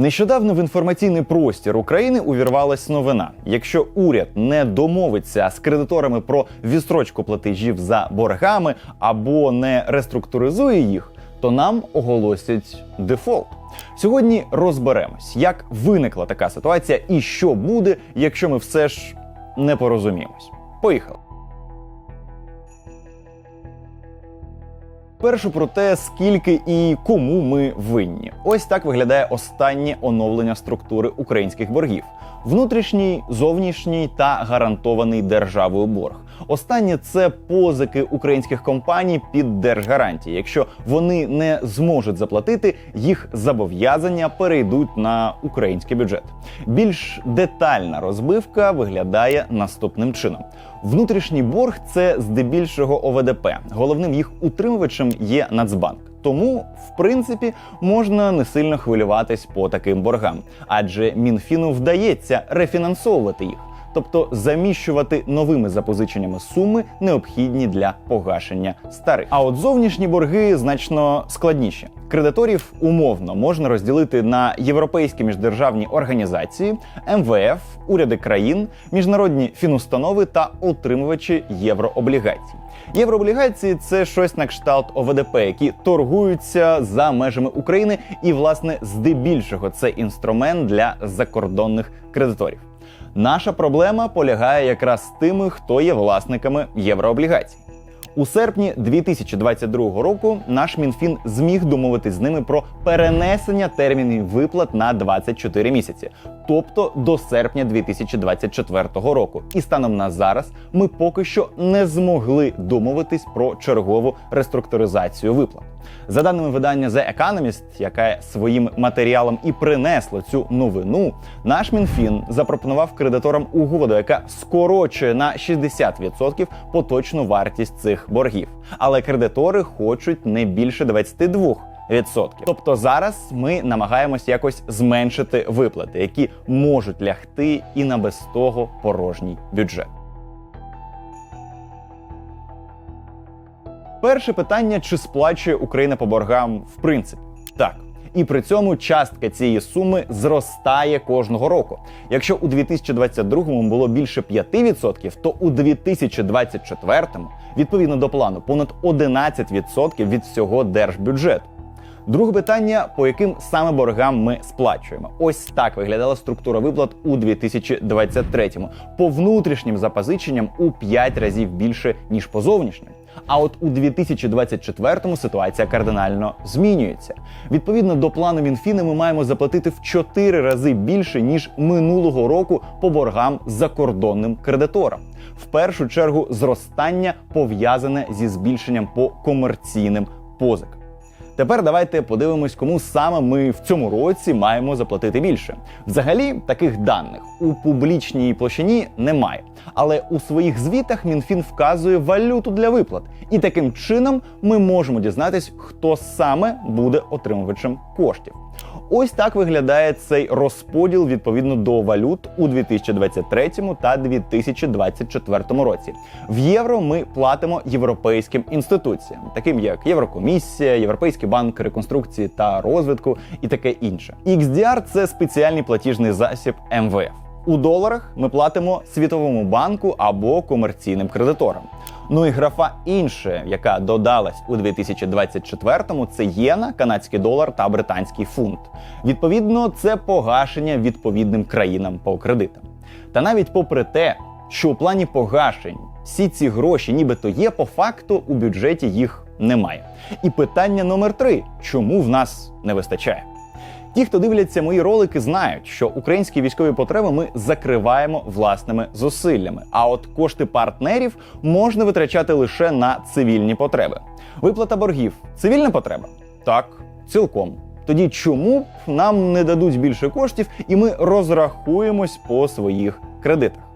Нещодавно в інформаційний простір України увірвалась новина: якщо уряд не домовиться з кредиторами про відстрочку платежів за боргами або не реструктуризує їх, то нам оголосять дефолт. Сьогодні розберемось, як виникла така ситуація і що буде, якщо ми все ж не порозуміємось. Поїхали. Першу про те, скільки і кому ми винні. Ось так виглядає останнє оновлення структури українських боргів: внутрішній, зовнішній та гарантований державою борг. Останнє це позики українських компаній під держгарантії. Якщо вони не зможуть заплатити, їх зобов'язання перейдуть на український бюджет. Більш детальна розбивка виглядає наступним чином. Внутрішній борг це здебільшого ОВДП. Головним їх утримувачем є Нацбанк. Тому, в принципі, можна не сильно хвилюватись по таким боргам, адже Мінфіну вдається рефінансовувати їх, тобто заміщувати новими запозиченнями суми, необхідні для погашення старих. А от зовнішні борги значно складніші. Кредиторів умовно можна розділити на європейські міждержавні організації, МВФ, уряди країн, міжнародні фінустанови та отримувачі єврооблігацій. Єврооблігації це щось на кшталт ОВДП, які торгуються за межами України, і, власне, здебільшого це інструмент для закордонних кредиторів. Наша проблема полягає якраз з тими, хто є власниками єврооблігацій. У серпні 2022 року наш мінфін зміг домовитись з ними про перенесення термінів виплат на 24 місяці, тобто до серпня 2024 року. І станом на зараз ми поки що не змогли домовитись про чергову реструктуризацію виплат. За даними видання The Economist, яке своїм матеріалом і принесло цю новину, наш мінфін запропонував кредиторам угоду, яка скорочує на 60% поточну вартість цих боргів. Але кредитори хочуть не більше 22%. Відсотків. Тобто зараз ми намагаємось якось зменшити виплати, які можуть лягти і на без того порожній бюджет. Перше питання: чи сплачує Україна по боргам в принципі? Так. І при цьому частка цієї суми зростає кожного року. Якщо у 2022 було більше 5%, то у 2024, відповідно до плану, понад 11% від всього держбюджету. Друге питання: по яким саме боргам ми сплачуємо? Ось так виглядала структура виплат у 2023-му. По внутрішнім запозиченням у 5 разів більше ніж по зовнішнім. А от у 2024-му ситуація кардинально змінюється. Відповідно до плану Мінфіни, ми маємо заплатити в 4 рази більше ніж минулого року по боргам закордонним кредиторам. В першу чергу зростання пов'язане зі збільшенням по комерційним позикам. Тепер давайте подивимось, кому саме ми в цьому році маємо заплатити більше. Взагалі, таких даних у публічній площині немає. Але у своїх звітах МінФін вказує валюту для виплат, і таким чином ми можемо дізнатись, хто саме буде отримувачем коштів. Ось так виглядає цей розподіл відповідно до валют у 2023 та 2024 році. В євро ми платимо європейським інституціям, таким як Єврокомісія, Європейський банк реконструкції та розвитку і таке інше. XDR – це спеціальний платіжний засіб МВФ. У доларах ми платимо Світовому банку або комерційним кредиторам. Ну і графа інше, яка додалась у 2024-му, це єна, канадський долар та британський фунт. Відповідно, це погашення відповідним країнам по кредитам. Та навіть попри те, що у плані погашень всі ці гроші, нібито є, по факту у бюджеті їх немає. І питання номер три: чому в нас не вистачає? Ті, хто дивляться мої ролики, знають, що українські військові потреби ми закриваємо власними зусиллями. А от кошти партнерів можна витрачати лише на цивільні потреби. Виплата боргів цивільна потреба? Так, цілком. Тоді чому нам не дадуть більше коштів і ми розрахуємось по своїх кредитах?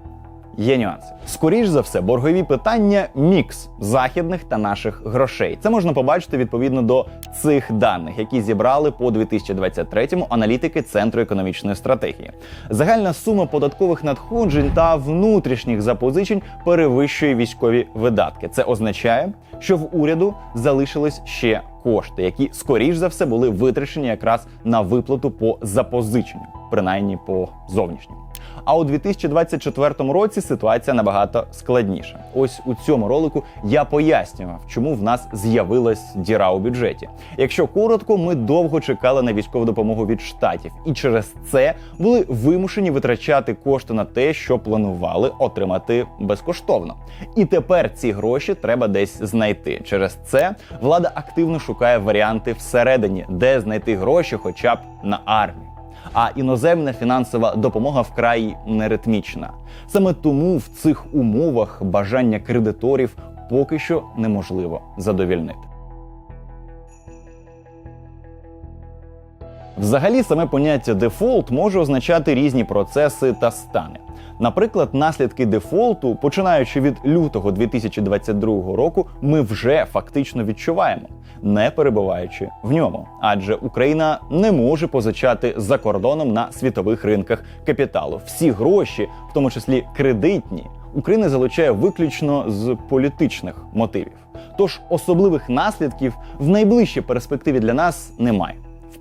Є нюанси. Скоріш за все, боргові питання мікс західних та наших грошей. Це можна побачити відповідно до цих даних, які зібрали по 2023-му аналітики Центру економічної стратегії. Загальна сума податкових надходжень та внутрішніх запозичень перевищує військові видатки. Це означає, що в уряду залишились ще кошти, які скоріш за все були витрачені якраз на виплату по запозиченню, принаймні по зовнішньому. А у 2024 році ситуація набагато складніша. Ось у цьому ролику я пояснював, чому в нас з'явилась діра у бюджеті. Якщо коротко, ми довго чекали на військову допомогу від штатів, і через це були вимушені витрачати кошти на те, що планували отримати безкоштовно. І тепер ці гроші треба десь знайти. Через це влада активно шукає варіанти всередині, де знайти гроші, хоча б на армію а іноземна фінансова допомога вкрай неритмічна. Саме тому в цих умовах бажання кредиторів поки що неможливо задовільнити. Взагалі, саме поняття дефолт може означати різні процеси та стани. Наприклад, наслідки дефолту, починаючи від лютого 2022 року, ми вже фактично відчуваємо, не перебуваючи в ньому. Адже Україна не може позичати за кордоном на світових ринках капіталу. Всі гроші, в тому числі кредитні, Україна залучає виключно з політичних мотивів. Тож особливих наслідків в найближчій перспективі для нас немає.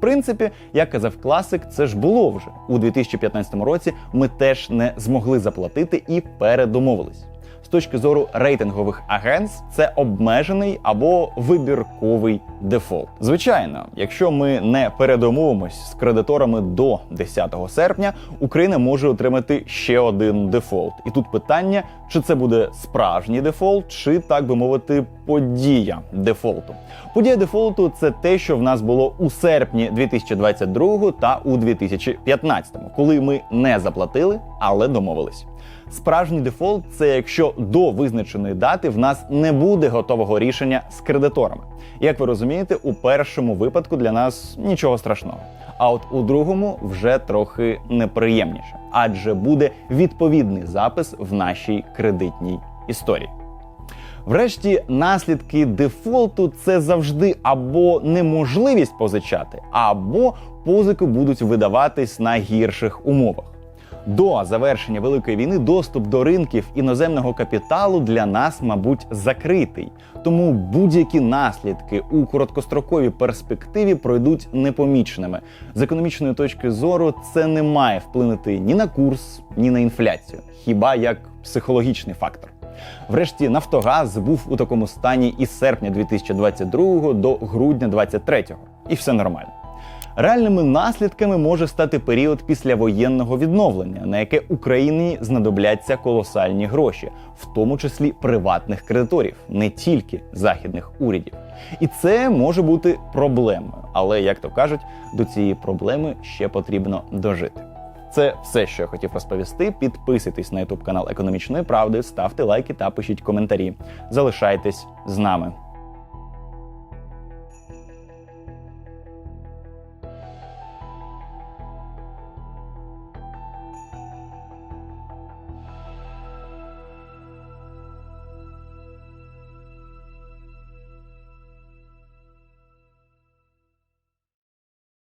Принципі, як казав класик, це ж було вже у 2015 році. Ми теж не змогли заплатити і передомовились. Точки зору рейтингових агентств, це обмежений або вибірковий дефолт. Звичайно, якщо ми не передомовимось з кредиторами до 10 серпня, Україна може отримати ще один дефолт. І тут питання, чи це буде справжній дефолт, чи так би мовити, подія дефолту. Подія дефолту це те, що в нас було у серпні 2022 та у 2015, коли ми не заплатили, але домовились. Справжній дефолт це якщо до визначеної дати в нас не буде готового рішення з кредиторами. Як ви розумієте, у першому випадку для нас нічого страшного. А от у другому вже трохи неприємніше, адже буде відповідний запис в нашій кредитній історії. Врешті, наслідки дефолту це завжди або неможливість позичати, або позики будуть видаватись на гірших умовах. До завершення великої війни доступ до ринків іноземного капіталу для нас, мабуть, закритий. Тому будь-які наслідки у короткостроковій перспективі пройдуть непоміченими. З економічної точки зору це не має вплинути ні на курс, ні на інфляцію, хіба як психологічний фактор. Врешті Нафтогаз був у такому стані із серпня 2022 до грудня 2023. І все нормально. Реальними наслідками може стати період післявоєнного відновлення, на яке Україні знадобляться колосальні гроші, в тому числі приватних кредиторів, не тільки західних урядів. І це може бути проблемою. Але як то кажуть, до цієї проблеми ще потрібно дожити. Це все, що я хотів розповісти. Підписуйтесь на ютуб канал Економічної правди, ставте лайки та пишіть коментарі. Залишайтесь з нами.